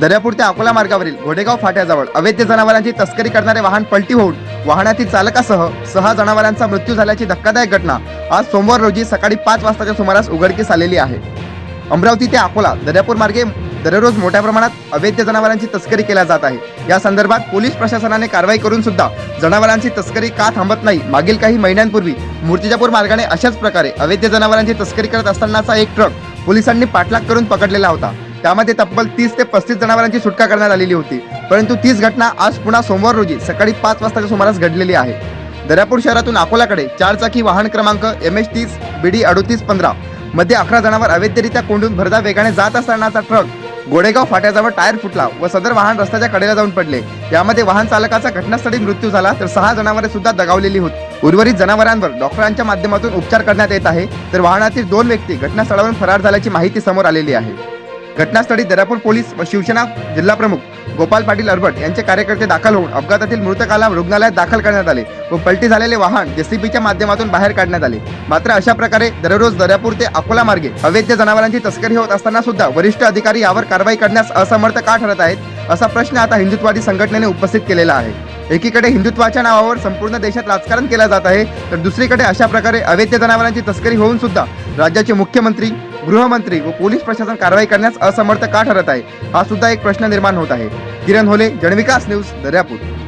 दर्यापूर ते अकोला मार्गावरील घोडेगाव फाट्याजवळ अवैध जनावरांची तस्करी करणारे वाहन पलटी होऊन वाहनातील चालकासह सहा जनावरांचा मृत्यू झाल्याची धक्कादायक घटना आज सोमवार रोजी सकाळी पाच वाजताच्या सुमारास उघडकीस आलेली आहे. अमरावती ते अकोला दर्यापूर मार्गे दररोज मोठ्या प्रमाणात अवैध जनावरांची तस्करी केल्या जात आहे. या संदर्भात पोलीस प्रशासनाने कारवाई करून सुद्धा जनावरांची तस्करी का थांबत नाही मागील काही महिन्यांपूर्वी मूर्तिजापूर मार्गाने अशाच प्रकारे अवैध जनावरांची तस्करी करत असतानाचा एक ट्रक पोलिसांनी पाठलाग करून पकडलेला होता. त्यामध्ये तब्बल तीस ते पस्तीस जनावरांची सुटका करण्यात आलेली होती. परंतु तीच घटना आज पुन्हा सोमवार रोजी सकाळी पाच वाजताच्या सुमारास घडलेली आहे. दर्यापूर शहरातून अकोलाकडे चारचाकी वाहन क्रमांक एम एच तीस बी डी अडोतीस पंधरा मध्ये अकरा जणांवर अवैधरित्या कोंडून भरदा वेगाने जात असतानाचा ट्रक गोडेगाव फाट्याजवळ टायर फुटला व सदर वाहन रस्त्याच्या कडेला जाऊन पडले. यामध्ये वाहन चालकाचा घटनास्थळी मृत्यू झाला तर सहा जनावरे सुद्धा दगावलेली होती. उर्वरित जनावरांवर डॉक्टरांच्या माध्यमातून उपचार करण्यात येत आहे. तर वाहनातील दोन व्यक्ती घटनास्थळावरून फरार झाल्याची माहिती समोर आलेली आहे. घटनास्थळी दरापूर पोलीस व शिवसेना जिल्हा प्रमुख गोपाल पाटील अरबट यांचे कार्यकर्ते दाखल होऊन अपघातातील मृतकाला रुग्णालयात दाखल करण्यात आले व पलटी झालेले वाहन जेसीबीच्या माध्यमातून बाहेर काढण्यात आले. मात्र अशा प्रकारे दररोज दर्यापूर ते अकोला मार्गे अवैध जनावरांची तस्करी होत असताना सुद्धा वरिष्ठ अधिकारी यावर कारवाई करण्यास असमर्थ का ठरत आहेत असा प्रश्न आता हिंदुत्वादी संघटनेने उपस्थित केलेला आहे. एकीकडे हिंदुत्वाच्या नावावर संपूर्ण देशात राजकारण केलं जात आहे तर दुसरीकडे अशा प्रकारे अवैध जनावरांची तस्करी होऊन सुद्धा राज्याचे मुख्यमंत्री गृहमंत्री व पोलीस प्रशासन कारवाई करण्यास असमर्थ का ठरत आहे? हा सुद्धा एक प्रश्न निर्माण होत आहे. किरण होले जनविकास न्यूज दर्यापूर.